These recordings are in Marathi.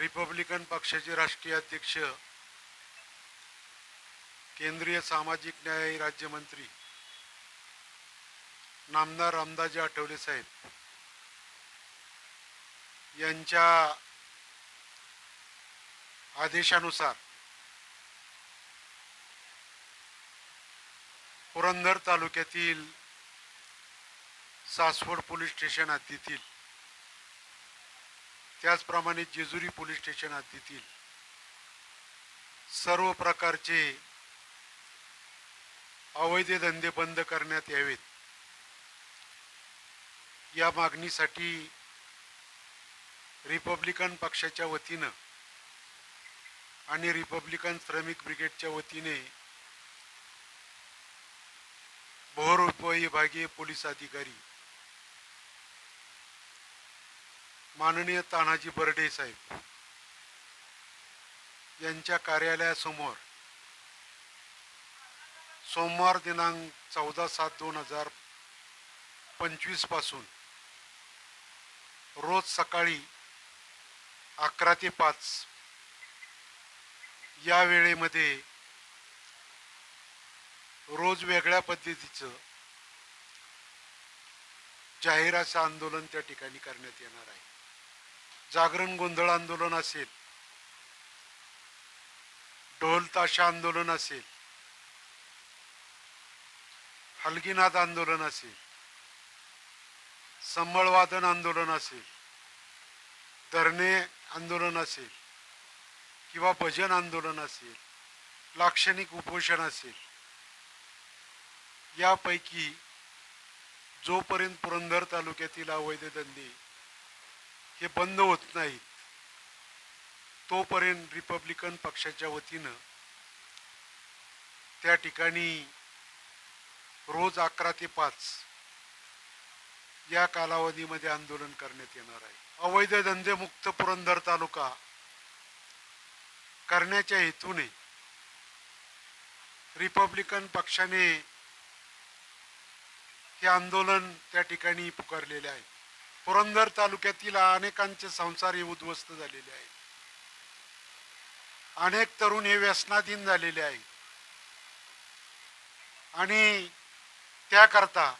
रिपब्लिकन पक्षाचे राष्ट्रीय अध्यक्ष केंद्रीय सामाजिक न्याय राज्यमंत्री नामदार रामदाजी आठवले साहेब यांच्या आदेशानुसार पुरंदर तालुक्यातील सासवड पोलीस स्टेशन हद्दीतील त्याचप्रमाणे जेजुरी पोलीस स्टेशन हद्दीतील सर्व प्रकारचे अवैध धंदे बंद करण्यात यावेत. या मागणीसाठी रिपब्लिकन पक्षाच्या वतीनं आणि रिपब्लिकन श्रमिक ब्रिगेडच्या वतीने भोर उपविभागीय पोलीस अधिकारी माननीय तानाजी बर्डे साहेब यांच्या कार्यालयासमोर सोमवार दिनांक चौदा सात दोन हजार पंचवीसपासून रोज सकाळी अकरा ते पाच या वेळेमध्ये रोज वेगळ्या पद्धतीचं जाहिराचं आंदोलन त्या ठिकाणी करण्यात येणार आहे. जागरण गोंधळ आंदोलन असेल ढोल ताशा आंदोलन असेल हलगीनाथ आंदोलन असेल संबळवादन आंदोलन असेल धरणे आंदोलन असेल किंवा भजन आंदोलन असेल लाक्षणिक उपोषण असेल यापैकी जोपर्यंत पुरंदर तालुक्यातील अवैध धंदे हे बंद होत नाही. तोपर्यंत रिपब्लिकन पक्षाच्या वतीनं त्या ठिकाणी रोज अकरा ते पाच या कालावधीमध्ये आंदोलन करण्यात येणार आहे. अवैध धंदेमुक्त पुरंदर तालुका करण्याच्या हेतूने रिपब्लिकन पक्षाने हे आंदोलन त्या ठिकाणी पुकारलेले आहे. पुरंदर तालुक्यातील अनेकांचे संसार हे उद्ध्वस्त झालेले आहेत. अनेक तरुण हे व्यसनाधीन झालेले आहेत. आणि त्याकरता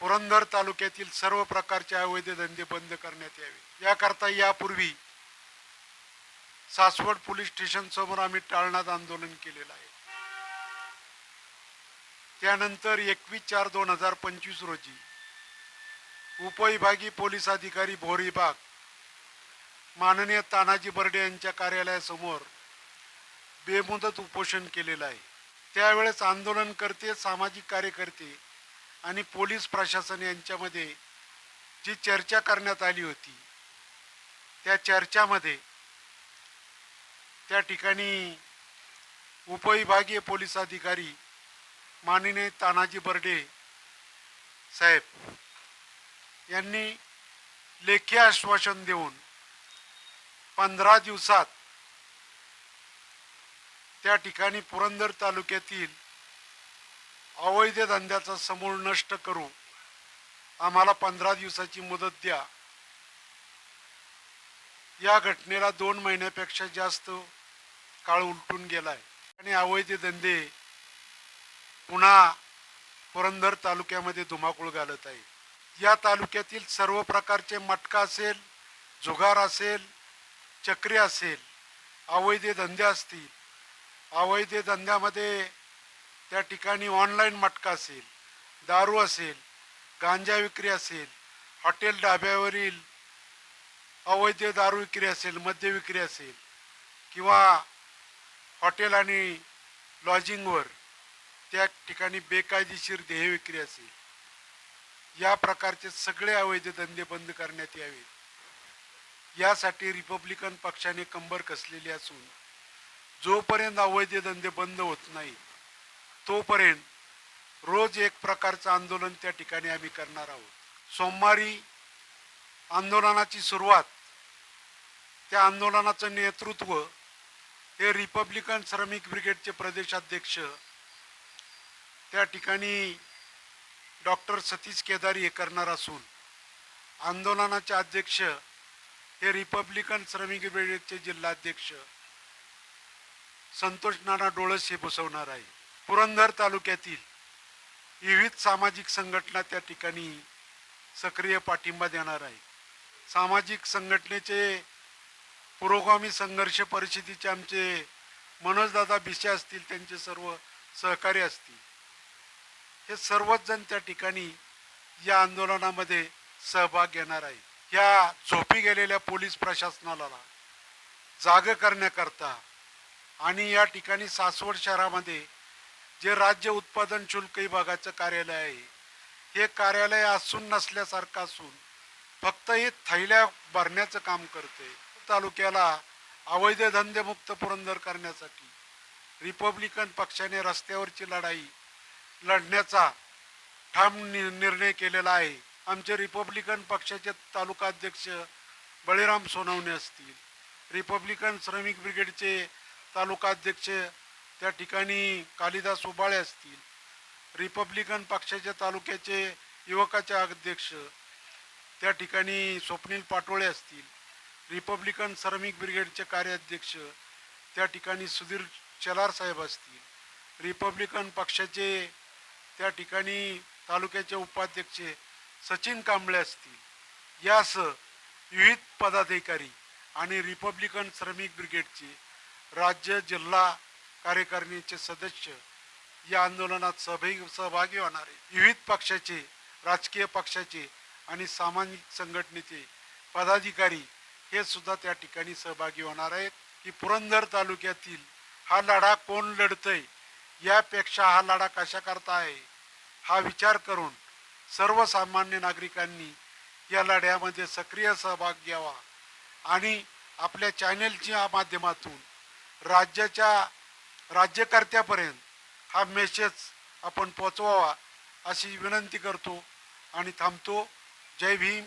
पुरंदर तालुक्यातील सर्व प्रकारचे अवैध धंदे बंद करण्यात यावे. याकरता यापूर्वी सासवड पोलीस स्टेशन समोर आम्ही टाळण्यात आंदोलन केलेलं आहे. त्यानंतर एकवीस चार दोन हजार पंचवीस रोजी उपविभागीय पोलीस अधिकारी भोरीबाग माननीय तानाजी बर्डे यांच्या कार्यालयासमोर बेमुदत उपोषण केलेलं आहे. त्यावेळेस आंदोलनकर्ते सामाजिक कार्यकर्ते आणि पोलीस प्रशासन यांच्यामध्ये जी चर्चा करण्यात आली होती त्या चर्चामध्ये त्या ठिकाणी उपविभागीय पोलीस अधिकारी माननीय तानाजी बर्डे साहेब यांनी लेखी आश्वासन देऊन पंधरा दिवसात त्या ठिकाणी पुरंदर तालुक्यातील अवैध धंद्याचा समूळ नष्ट करू आम्हाला पंधरा दिवसाची मुदत द्या. या घटनेला दोन महिन्यापेक्षा जास्त काळ उलटून गेलाय. आणि अवैध धंदे पुन्हा पुरंदर तालुक्यामध्ये धुमाकूळ घालत आहे. या तालुक्यातील सर्व प्रकारचे मटका असेल जुगार असेल चक्री असेल अवैध धंदे असतील अवैध धंद्यामध्ये त्या ठिकाणी ऑनलाईन मटका असेल दारू असेल गांजा विक्री असेल हॉटेल ढाब्यावरील अवैध दारू विक्री असेल मद्य विक्री असेल किंवा हॉटेल आणि लॉजिंगवर त्या ठिकाणी बेकायदेशीर देह विक्री असेल. या प्रकारचे सगळे अवैध धंदे बंद करण्यात यावे यासाठी रिपब्लिकन पक्षाने कंबर कसलेली असून जोपर्यंत अवैध धंदे बंद होत नाही तोपर्यंत रोज एक प्रकारचं आंदोलन त्या ठिकाणी आम्ही करणार आहोत. सोमवारी आंदोलनाची सुरुवात त्या आंदोलनाचं नेतृत्व हे रिपब्लिकन श्रमिक ब्रिगेडचे प्रदेशाध्यक्ष त्या ठिकाणी डॉक्टर सतीश केदारी हे करणार असून आंदोलनाचे अध्यक्ष हे रिपब्लिकन श्रमिक ब्रिगेडचे जिल्हाध्यक्ष संतोष नाना डोळस हे बसवणार आहे. पुरंदर तालुक्यातील विविध सामाजिक संघटना त्या ठिकाणी सक्रिय पाठिंबा देणार आहे. सामाजिक संघटनेचे पुरोगामी संघर्ष परिषदेचे आमचे मनोजदादा भिसे असतील त्यांचे सर्व सहकारी असतील. हे सर्वच जण त्या ठिकाणी या आंदोलनामध्ये सहभाग घेणार आहे. या झोपी गेलेल्या पोलीस प्रशासनाला जाग करण्याकरता आणि या ठिकाणी सासवड शहरामध्ये जे राज्य उत्पादन शुल्क विभागाचं कार्यालय आहे हे कार्यालय असून नसल्यासारखं असून फक्त हे थैल्या भरण्याचं काम करते तालुक्याला अवैध धंदेमुक्त पुरंदर करण्यासाठी रिपब्लिकन पक्षाने रस्त्यावरची लढाई लढण्याचा ठाम नि- निर्णय केलेला आहे. आमचे रिपब्लिकन पक्षाचे तालुकाध्यक्ष बळीराम सोनवणे असतील. रिपब्लिकन श्रमिक ब्रिगेडचे तालुकाध्यक्ष त्या ठिकाणी कालिदास उबाळे असतील. रिपब्लिकन पक्षाच्या तालुक्याचे युवकाचे अध्यक्ष त्या ठिकाणी स्वप्नील पाटोळे असतील. रिपब्लिकन श्रमिक ब्रिगेडचे कार्याध्यक्ष त्या ठिकाणी सुधीर चलार साहेब असतील. रिपब्लिकन पक्षाचे त्या ठिकाणी तालुक्याचे उपाध्यक्ष सचिन कांबळे असतील. यासह विविध पदाधिकारी आणि रिपब्लिकन श्रमिक ब्रिगेडचे राज्य जिल्हा कार्यकारिणीचे सदस्य या आंदोलनात सहभागी सहभागी होणार विविध पक्षाचे राजकीय पक्षाचे आणि सामाजिक संघटनेचे पदाधिकारी हे सुद्धा त्या ठिकाणी सहभागी होणार आहेत की पुरंदर तालुक्यातील हा लढा कोण लढतंय यापेक्षा हा लढा कशा करता आहे हा विचार करून सर्वसामान्य नागरिकांनी या लढ्यामध्ये सक्रिय सहभाग घ्यावा आणि आपल्या चॅनेलच्या माध्यमातून राज्याच्या राज्यकर्त्यापर्यंत हा मेसेज आपण पोचवावा अशी विनंती करतो आणि थांबतो. जय भीम.